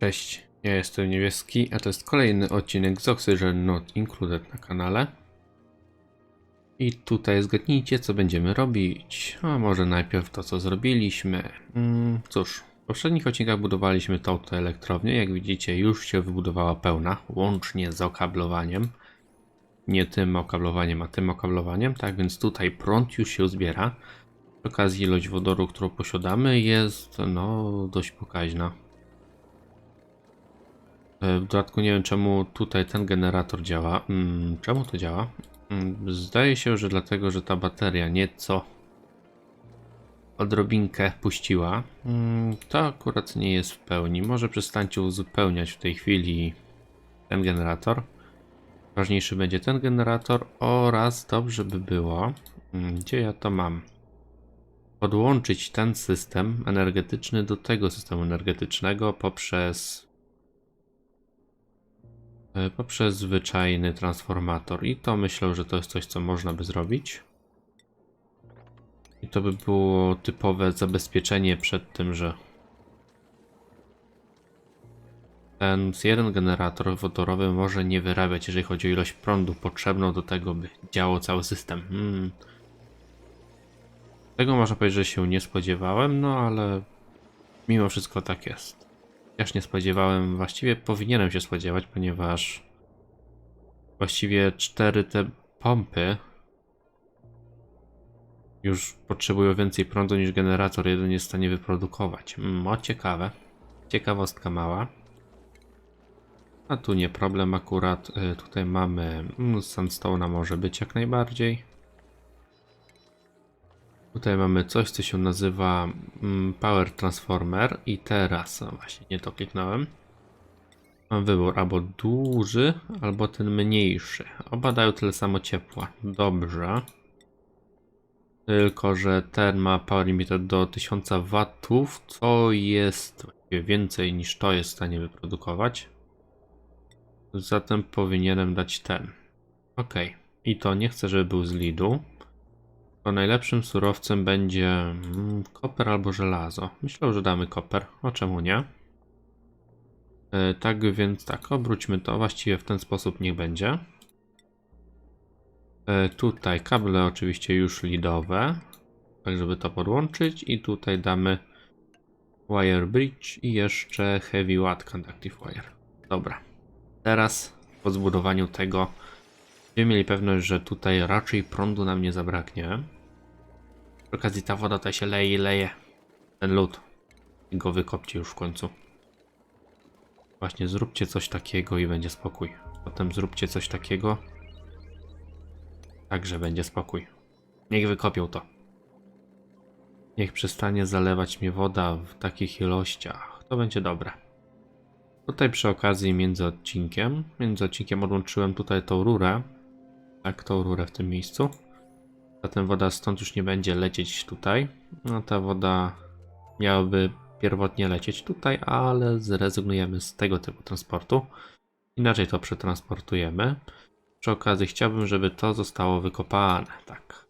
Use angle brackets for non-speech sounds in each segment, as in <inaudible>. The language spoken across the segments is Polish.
Cześć, ja jestem Niebieski, a to jest kolejny odcinek z Oxygen Not Included na kanale. I tutaj zgadnijcie, co będziemy robić. A może najpierw to, co zrobiliśmy. Mm, cóż, w poprzednich odcinkach budowaliśmy tą elektrownię. Jak widzicie, już się wybudowała pełna, łącznie z okablowaniem. Nie tym okablowaniem, a tym okablowaniem. Tak więc tutaj prąd już się zbiera. Przy okazji ilość wodoru, którą posiadamy jest no dość pokaźna. E, W dodatku nie wiem czemu tutaj ten generator działa. Mm, czemu to działa? Mm, zdaje się, że dlatego, że ta bateria nieco odrobinkę puściła. Mm, to akurat nie jest w pełni. Może przestańcie uzupełniać w tej chwili ten generator. Ważniejszy będzie ten generator oraz dobrze by było, gdzie ja to mam, podłączyć ten system energetyczny do tego systemu energetycznego poprzez poprzez zwyczajny transformator i to myślę, że to jest coś, co można by zrobić. I to by było typowe zabezpieczenie przed tym, że ten jeden generator wodorowy może nie wyrabiać, jeżeli chodzi o ilość prądu potrzebną do tego, by działał cały system. Hmm. Tego można powiedzieć, że się nie spodziewałem, no ale mimo wszystko tak jest. Też nie spodziewałem, właściwie powinienem się spodziewać, ponieważ właściwie cztery te pompy już potrzebują więcej prądu niż generator jeden jest w stanie wyprodukować. Mm, o ciekawe. Ciekawostka mała. A tu nie problem akurat. Y, Tutaj mamy mm, sandstone'a może być jak najbardziej. Tutaj mamy coś, co się nazywa mm, Power Transformer i teraz, właśnie, nie to kliknąłem. Mam wybór albo duży, albo ten mniejszy. Oba dają tyle samo ciepła. Dobrze. Tylko, że ten ma power limiter do 1000 watów, co jest więcej niż to jest w stanie wyprodukować. Zatem powinienem dać ten. Ok. I to nie chcę, żeby był z lidu. To najlepszym surowcem będzie mm, koper albo żelazo. Myślę, że damy koper. O czemu nie? E, tak więc tak, obróćmy to. Właściwie w ten sposób niech będzie. E, tutaj kable oczywiście już lidowe. Tak, żeby to podłączyć. I tutaj damy wire bridge i jeszcze heavy watt conductive wire. Dobra. Teraz po zbudowaniu tego będziemy mieli pewność, że tutaj raczej prądu nam nie zabraknie. Przy okazji ta woda ta się leje i leje. Ten lód. I go wykopcie już w końcu. Właśnie zróbcie coś takiego i będzie spokój. Potem zróbcie coś takiego. Także będzie spokój. Niech wykopią to. Niech przestanie zalewać mnie woda w takich ilościach. To będzie dobre. Tutaj przy okazji między odcinkiem, między odcinkiem odłączyłem tutaj tą rurę. Tak, tą rurę w tym miejscu. Zatem woda stąd już nie będzie lecieć tutaj. No ta woda miałaby pierwotnie lecieć tutaj, ale zrezygnujemy z tego typu transportu. Inaczej to przetransportujemy. Przy okazji chciałbym, żeby to zostało wykopane. Tak.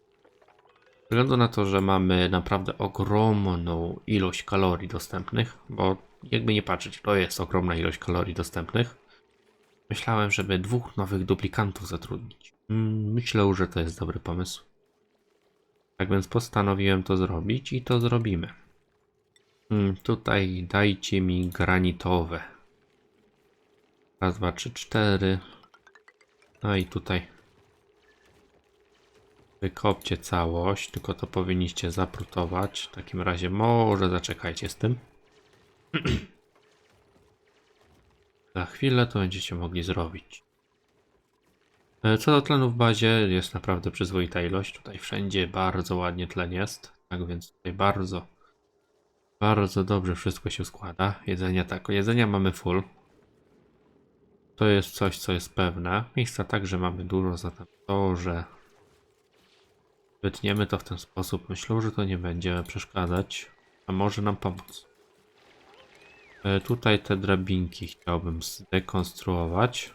Względu na to, że mamy naprawdę ogromną ilość kalorii dostępnych, bo jakby nie patrzeć, to jest ogromna ilość kalorii dostępnych. Myślałem, żeby dwóch nowych duplikantów zatrudnić. Mm, Myślę, że to jest dobry pomysł. Tak więc postanowiłem to zrobić i to zrobimy. Mm, Tutaj dajcie mi granitowe. Raz, dwa, trzy, cztery. No i tutaj. Wykopcie całość, tylko to powinniście zaprutować. W takim razie może zaczekajcie z tym. <clears throat> Za chwilę to będziecie mogli zrobić. E, Co do tlenu w bazie, jest naprawdę przyzwoita ilość. Tutaj wszędzie bardzo ładnie tlen jest. Tak więc tutaj bardzo, bardzo dobrze wszystko się składa. Jedzenia tak, jedzenia mamy full. To jest coś, co jest pewne. Miejsca także mamy dużo, zatem to, że wytniemy to w ten sposób, myślę, że to nie będzie przeszkadzać, a może nam pomóc. E, Tutaj te drabinki chciałbym zdekonstruować.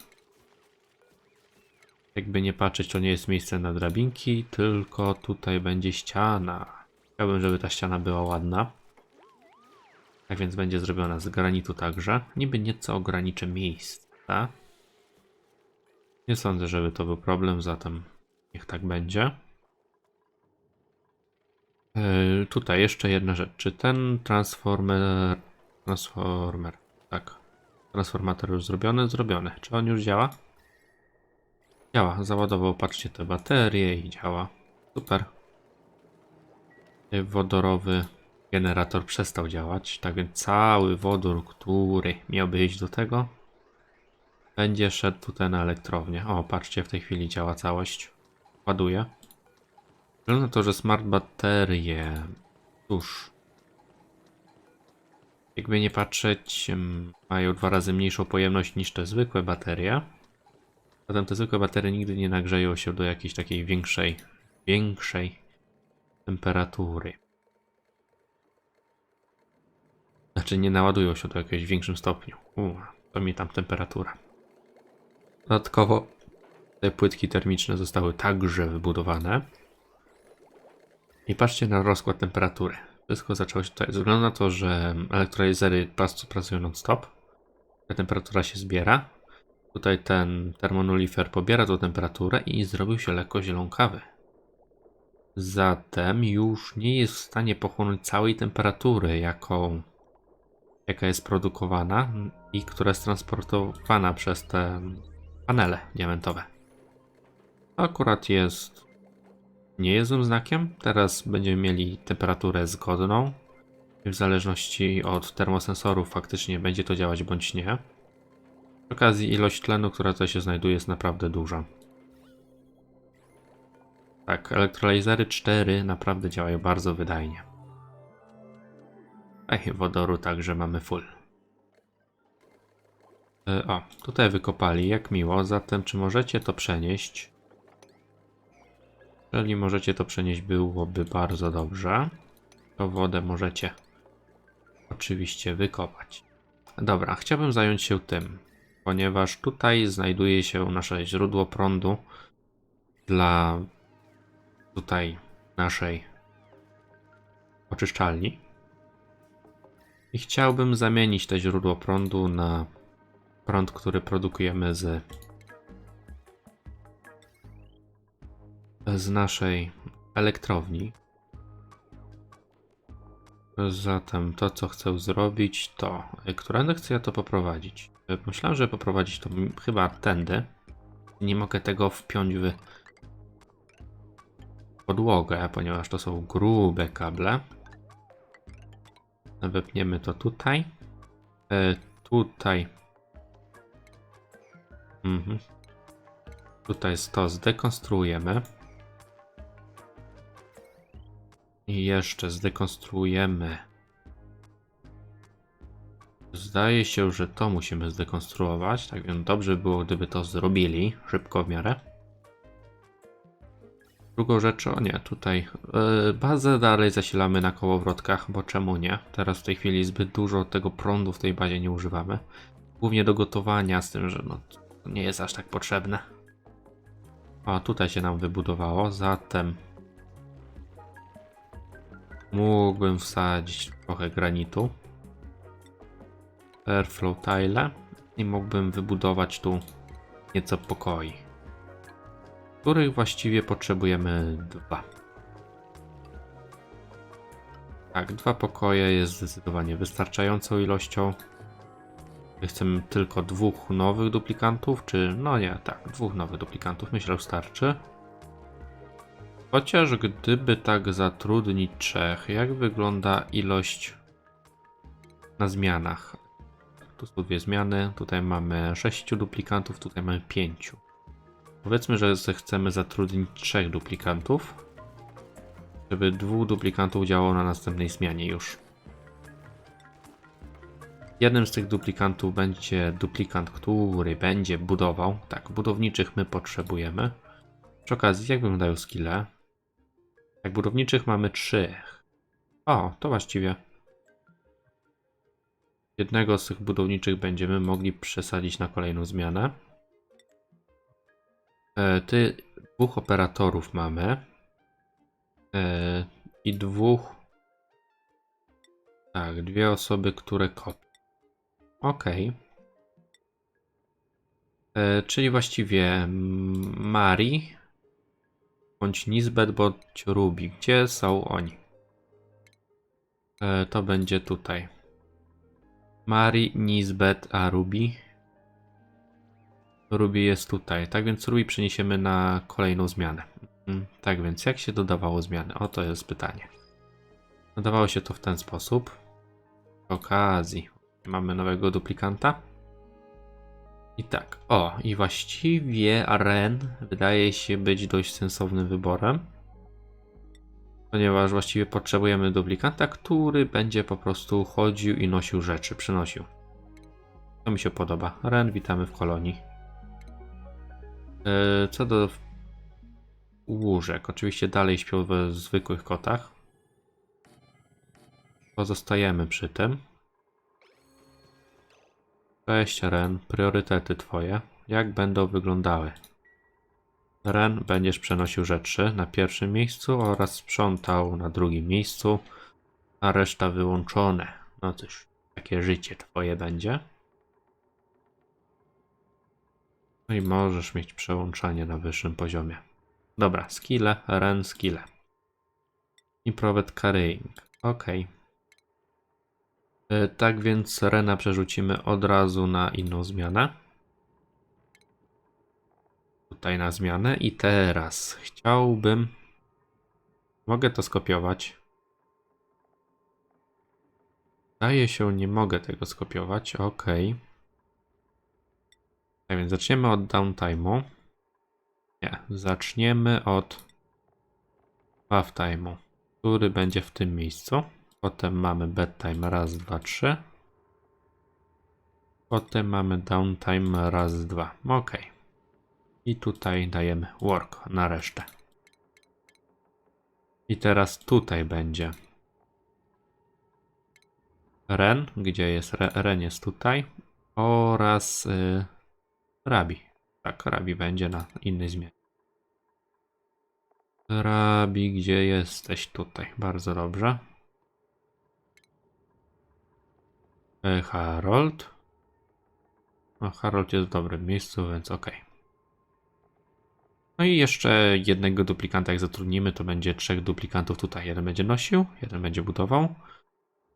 Jakby nie patrzeć, to nie jest miejsce na drabinki, tylko tutaj będzie ściana. Chciałbym, żeby ta ściana była ładna. Tak więc będzie zrobiona z granitu także. Niby nieco ograniczy miejsca. Nie sądzę, żeby to był problem, zatem niech tak będzie. Yy, tutaj jeszcze jedna rzecz. Czy ten transformer. Transformer. Tak. Transformator już zrobiony? Zrobiony. Czy on już działa? Działa. Załadował, patrzcie, te baterie i działa. Super. Yy, Wodorowy generator przestał działać. Tak więc cały wodór, który miałby iść do tego, będzie szedł tutaj na elektrownię. O, patrzcie, w tej chwili działa całość. Ładuje. Wygląda to, że smart baterie. Cóż. Jakby nie patrzeć, em, mają dwa razy mniejszą pojemność niż te zwykłe baterie. Zatem te zwykłe baterie nigdy nie nagrzeją się do jakiejś takiej większej, większej temperatury. Znaczy nie naładują się do jakiegoś większym stopniu. U, to mi tam temperatura. Dodatkowo te płytki termiczne zostały także wybudowane. I patrzcie na rozkład temperatury. Wszystko zaczęło się tutaj. Ze na to, że elektrolizery prac- pracują non-stop, temperatura się zbiera. Tutaj ten termonulifer pobiera tą temperaturę i zrobił się lekko zielonkawy. Zatem już nie jest w stanie pochłonąć całej temperatury, jaką, jaka jest produkowana i która jest transportowana przez te panele diamentowe. To akurat jest nie jest złym znakiem. Teraz będziemy mieli temperaturę zgodną. W zależności od termosensorów faktycznie będzie to działać bądź nie. Okazji ilość tlenu, która tutaj się znajduje jest naprawdę duża. Tak, elektrolizery 4 naprawdę działają bardzo wydajnie. Ej, wodoru także mamy full. E, O, tutaj wykopali, jak miło. Zatem, czy możecie to przenieść? Jeżeli możecie to przenieść, byłoby bardzo dobrze. To wodę możecie oczywiście wykopać. Dobra, chciałbym zająć się tym, ponieważ tutaj znajduje się nasze źródło prądu dla tutaj naszej oczyszczalni. I chciałbym zamienić to źródło prądu na prąd, który produkujemy z z naszej elektrowni. Zatem to, co chcę zrobić, to. Którędy chcę ja to poprowadzić? Myślałem, że poprowadzić to chyba tędy. Nie mogę tego wpiąć w podłogę, ponieważ to są grube kable. Wepniemy to tutaj. E, tutaj. Mhm. Tutaj to zdekonstruujemy. I jeszcze zdekonstruujemy. Zdaje się, że to musimy zdekonstruować. Tak więc dobrze by było, gdyby to zrobili szybko w miarę. Drugą rzecz, o nie, tutaj yy, bazę dalej zasilamy na kołowrotkach, bo czemu nie? Teraz w tej chwili zbyt dużo tego prądu w tej bazie nie używamy. Głównie do gotowania, z tym, że no, nie jest aż tak potrzebne. A tutaj się nam wybudowało, zatem mógłbym wsadzić trochę granitu. Airflow tile i mógłbym wybudować tu nieco pokoi, których właściwie potrzebujemy dwa. Tak, dwa pokoje jest zdecydowanie wystarczającą ilością. Chcemy tylko dwóch nowych duplikantów, czy no nie, tak, dwóch nowych duplikantów myślę starczy. Chociaż gdyby tak zatrudnić trzech, jak wygląda ilość na zmianach? Tu są dwie zmiany, tutaj mamy sześciu duplikantów, tutaj mamy pięciu. Powiedzmy, że chcemy zatrudnić trzech duplikantów, żeby dwóch duplikantów działało na następnej zmianie już. Jednym z tych duplikantów będzie duplikant, który będzie budował. Tak, budowniczych my potrzebujemy. Przy okazji, jak wyglądają skille? Jak budowniczych mamy trzy. O, to właściwie. Jednego z tych budowniczych będziemy mogli przesadzić na kolejną zmianę. E, ty, dwóch operatorów mamy. E, I dwóch Tak, dwie osoby, które kopią. Okej. E, Czyli właściwie Mari bądź Nisbet bądź Ruby. Gdzie są oni? E, To będzie tutaj. Mari, Nisbet, a Ruby. Ruby jest tutaj. Tak więc Ruby przeniesiemy na kolejną zmianę. Mm, Tak więc jak się dodawało zmiany? O to jest pytanie. Dodawało się to w ten sposób. Przy okazji mamy nowego duplikanta. I tak, o, i właściwie Ren wydaje się być dość sensownym wyborem. Ponieważ właściwie potrzebujemy duplikanta, który będzie po prostu chodził i nosił rzeczy, przynosił. To mi się podoba. Ren, witamy w kolonii. Yy, Co do łóżek, oczywiście dalej śpią we zwykłych kotach. Pozostajemy przy tym. Cześć Ren, priorytety twoje. Jak będą wyglądały? Ren, będziesz przenosił rzeczy na pierwszym miejscu oraz sprzątał na drugim miejscu, a reszta wyłączone. No cóż, takie życie twoje będzie. No i możesz mieć przełączanie na wyższym poziomie. Dobra, skille, Ren, skille. Improvet carrying. Okej. E, Tak więc Rena przerzucimy od razu na inną zmianę. Tutaj na zmianę i teraz chciałbym. Mogę to skopiować. Zdaje się, nie mogę tego skopiować. Ok. Tak więc zaczniemy od downtime'u. Nie, zaczniemy od time'u, który będzie w tym miejscu. Potem mamy bedtime raz, dwa, trzy. Potem mamy downtime raz, dwa. Ok. I tutaj dajemy work na resztę. I teraz tutaj będzie Ren, gdzie jest Re, Ren jest tutaj oraz y, Rabi. Tak, Rabi będzie na innej zmianie. Rabi, gdzie jesteś? Tutaj. Bardzo dobrze. E, Harold. No, Harold jest w dobrym miejscu, więc ok. No i jeszcze jednego duplikanta jak zatrudnimy, to będzie trzech duplikantów tutaj. Jeden będzie nosił, jeden będzie budował.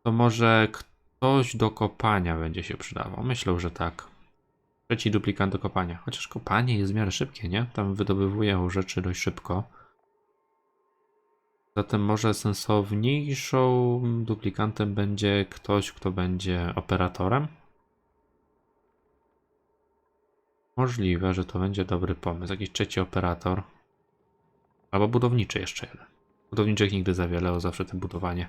To może ktoś do kopania będzie się przydawał. Myślę, że tak. Trzeci duplikant do kopania. Chociaż kopanie jest w miarę szybkie, nie? Tam wydobywują rzeczy dość szybko. Zatem może sensowniejszą duplikantem będzie ktoś, kto będzie operatorem. Możliwe, że to będzie dobry pomysł. Jakiś trzeci operator. Albo budowniczy jeszcze jeden. Budowniczych nigdy za wiele, o zawsze to budowanie.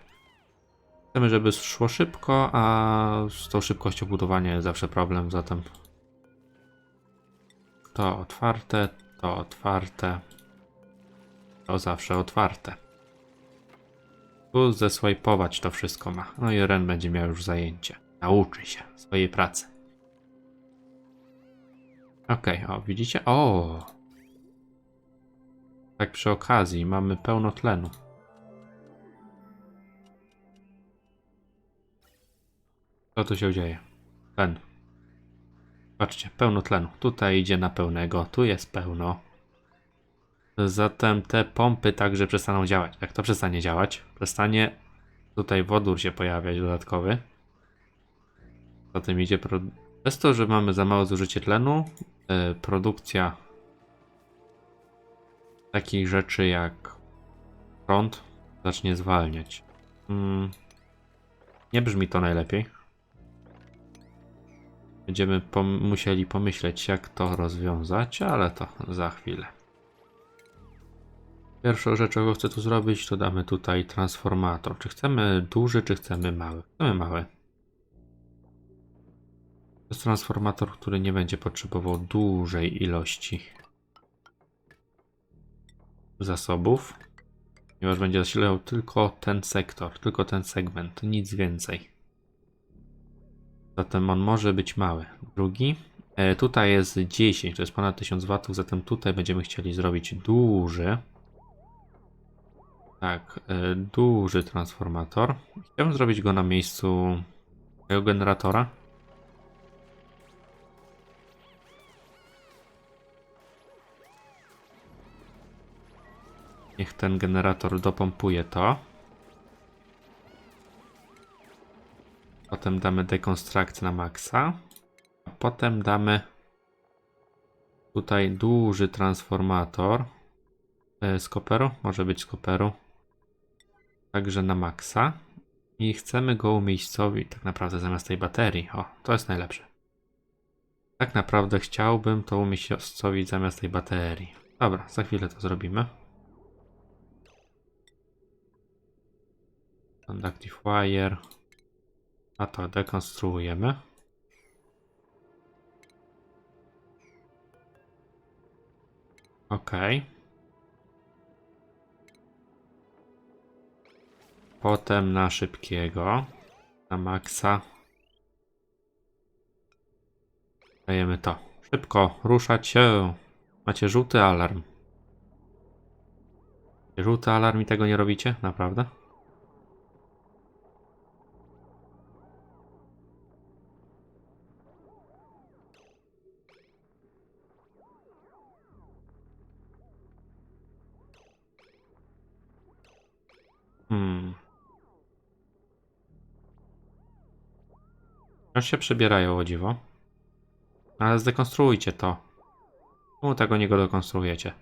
Chcemy, żeby szło szybko, a z tą szybkością budowania jest zawsze problem, zatem to otwarte, to otwarte, to zawsze otwarte. Tu zeswajpować to wszystko ma. No i Ren będzie miał już zajęcie. Nauczy się swojej pracy. Okej, o widzicie? O! Tak przy okazji mamy pełno tlenu. Co tu się dzieje? Tlen. Patrzcie, pełno tlenu. Tutaj idzie na pełnego, tu jest pełno. Zatem te pompy także przestaną działać. Jak to przestanie działać? Przestanie tutaj wodór się pojawiać dodatkowy. Zatem idzie pro... przez to, że mamy za małe zużycie tlenu, produkcja takich rzeczy jak prąd zacznie zwalniać. Mm, nie brzmi to najlepiej. Będziemy pom musieli pomyśleć, jak to rozwiązać, ale to za chwilę. Pierwszą rzeczą, jaką chcę tu zrobić, to damy tutaj transformator. Czy chcemy duży, czy chcemy mały? Chcemy mały. To jest transformator, który nie będzie potrzebował dużej ilości zasobów, ponieważ będzie zasilał tylko ten sektor, tylko ten segment, nic więcej. Zatem on może być mały. Drugi. E, tutaj jest 10, to jest ponad 1000 W, zatem tutaj będziemy chcieli zrobić duży. Tak, e, duży transformator. Chciałbym zrobić go na miejscu tego generatora. Niech ten generator dopompuje to. Potem damy dekonstrukt na maksa. A potem damy tutaj duży transformator. E, Z koperu? Może być z koperu. Także na maksa. I chcemy go umiejscowić tak naprawdę zamiast tej baterii. O, to jest najlepsze. Tak naprawdę chciałbym to umiejscowić zamiast tej baterii. Dobra, za chwilę to zrobimy. Conductive wire. A to dekonstruujemy. Ok. Potem na szybkiego. Na maksa. Dajemy to. Szybko, ruszać się. Macie żółty alarm. Żółty alarm i tego nie robicie? Naprawdę? Hmm. Już się przebierają o dziwo. Ale zdekonstruujcie to. Czemu tego nie go dokonstruujecie?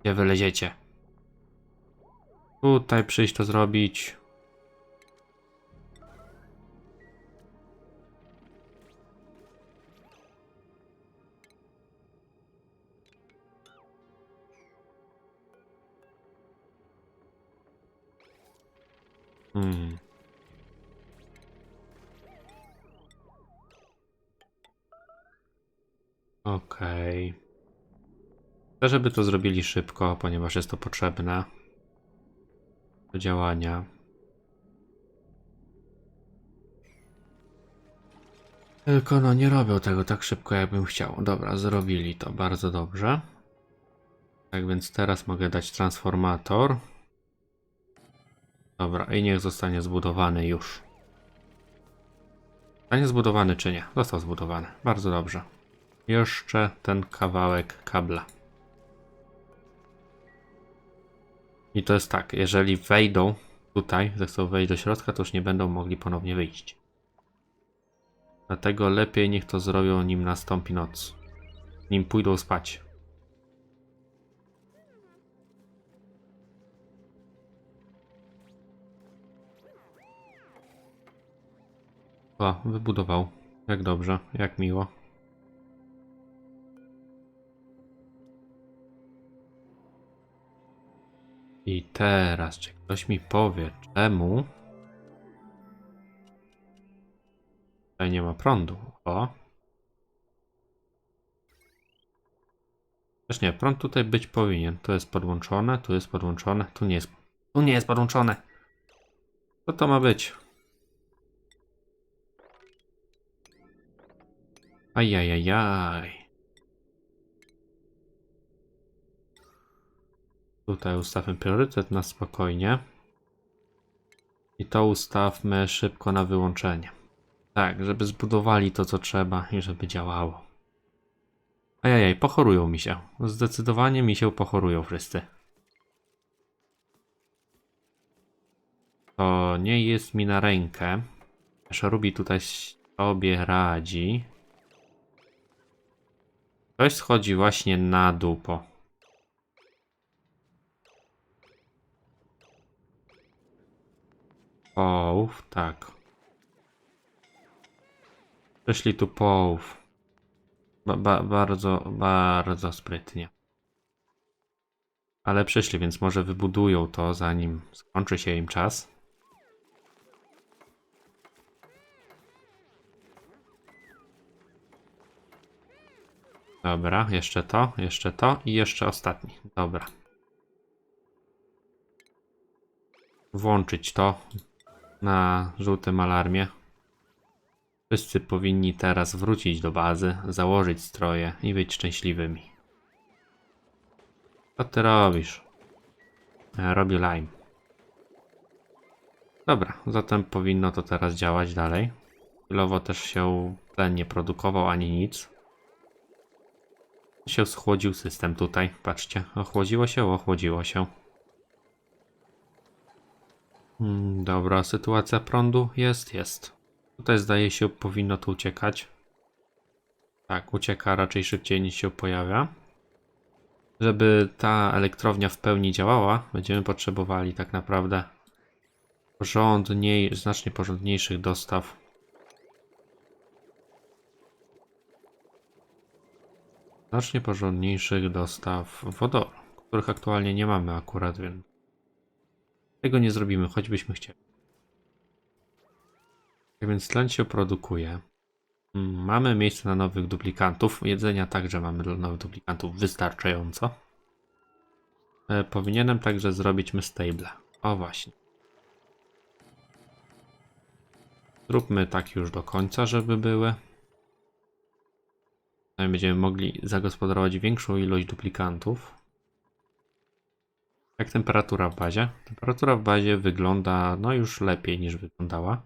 Gdzie wyleziecie? Tutaj przyjść to zrobić. Hmm. Okej. Chcę, żeby to zrobili szybko, ponieważ jest to potrzebne do działania. Tylko no nie robią tego tak szybko, jakbym chciał. Dobra, zrobili to bardzo dobrze. Tak więc teraz mogę dać transformator. Dobra, i niech zostanie zbudowany już. Zostanie zbudowany czy nie? Został zbudowany. Bardzo dobrze. Jeszcze ten kawałek kabla. I to jest tak, jeżeli wejdą tutaj, zechcą wejść do środka, to już nie będą mogli ponownie wyjść. Dlatego lepiej niech to zrobią, nim nastąpi noc. Nim pójdą spać. O, wybudował. Jak dobrze, jak miło. I teraz, czy ktoś mi powie, czemu tutaj nie ma prądu? O. Też nie, prąd tutaj być powinien. Tu jest podłączone, tu jest podłączone, tu nie jest. Tu nie jest podłączone. Co to ma być? Ajajajaj. Tutaj ustawmy priorytet na spokojnie. I to ustawmy szybko na wyłączenie. Tak, żeby zbudowali to, co trzeba i żeby działało. Ajajaj, pochorują mi się. Zdecydowanie mi się pochorują wszyscy. To nie jest mi na rękę. Ruby tutaj sobie radzi. Ktoś schodzi właśnie na dół Połów, tak. Przyszli tu połów. Ba, ba, bardzo, bardzo sprytnie. Ale przyszli, więc może wybudują to, zanim skończy się im czas. Dobra, jeszcze to, jeszcze to i jeszcze ostatni. Dobra. Włączyć to na żółtym alarmie. Wszyscy powinni teraz wrócić do bazy, założyć stroje i być szczęśliwymi. Co ty robisz? Ja robię lime. Dobra, zatem powinno to teraz działać dalej. Chwilowo też się tlen nie produkował ani nic. Się schłodził system tutaj, patrzcie. Ochłodziło się, ochłodziło się. Hmm, dobra, sytuacja prądu jest, jest. Tutaj zdaje się powinno tu uciekać. Tak, ucieka raczej szybciej niż się pojawia. Żeby ta elektrownia w pełni działała, będziemy potrzebowali tak naprawdę porządniej, znacznie porządniejszych dostaw. Znacznie porządniejszych dostaw wodoru, których aktualnie nie mamy akurat, więc tego nie zrobimy, choćbyśmy chcieli. Tak więc tlen się produkuje. Mamy miejsce na nowych duplikantów. Jedzenia także mamy dla nowych duplikantów wystarczająco. E, powinienem także zrobić my stable. O właśnie. Zróbmy tak już do końca, żeby były. Będziemy mogli zagospodarować większą ilość duplikantów. Jak temperatura w bazie? Temperatura w bazie wygląda no już lepiej niż wyglądała.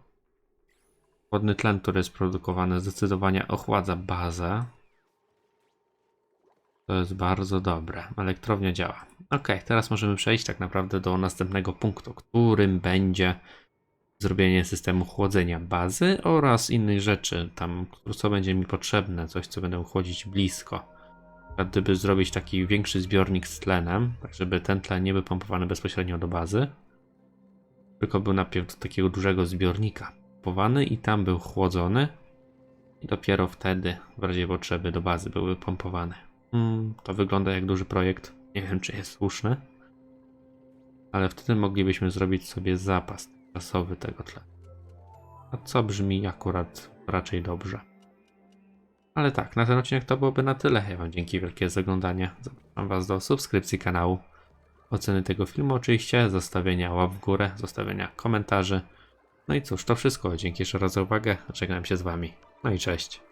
Wodny tlen, który jest produkowany, zdecydowanie ochładza bazę. To jest bardzo dobre. Elektrownia działa. Ok, teraz możemy przejść tak naprawdę do następnego punktu, którym będzie zrobienie systemu chłodzenia bazy oraz innych rzeczy, tam co będzie mi potrzebne, coś co będę chłodzić blisko. Gdyby zrobić taki większy zbiornik z tlenem, tak żeby ten tlen nie był pompowany bezpośrednio do bazy, tylko był najpierw do takiego dużego zbiornika pompowany i tam był chłodzony i dopiero wtedy w razie potrzeby do bazy były pompowane. Hmm, to wygląda jak duży projekt. Nie wiem, czy jest słuszny, ale wtedy moglibyśmy zrobić sobie zapas czasowy tego tlenu. A co brzmi akurat raczej dobrze. Ale tak, na ten odcinek to byłoby na tyle. Ja Wam dzięki wielkie za oglądanie. Zapraszam Was do subskrypcji kanału, oceny tego filmu oczywiście, zostawienia łap w górę, zostawienia komentarzy. No i cóż, to wszystko. Dzięki jeszcze raz za uwagę. Żegnam się z Wami. No i cześć.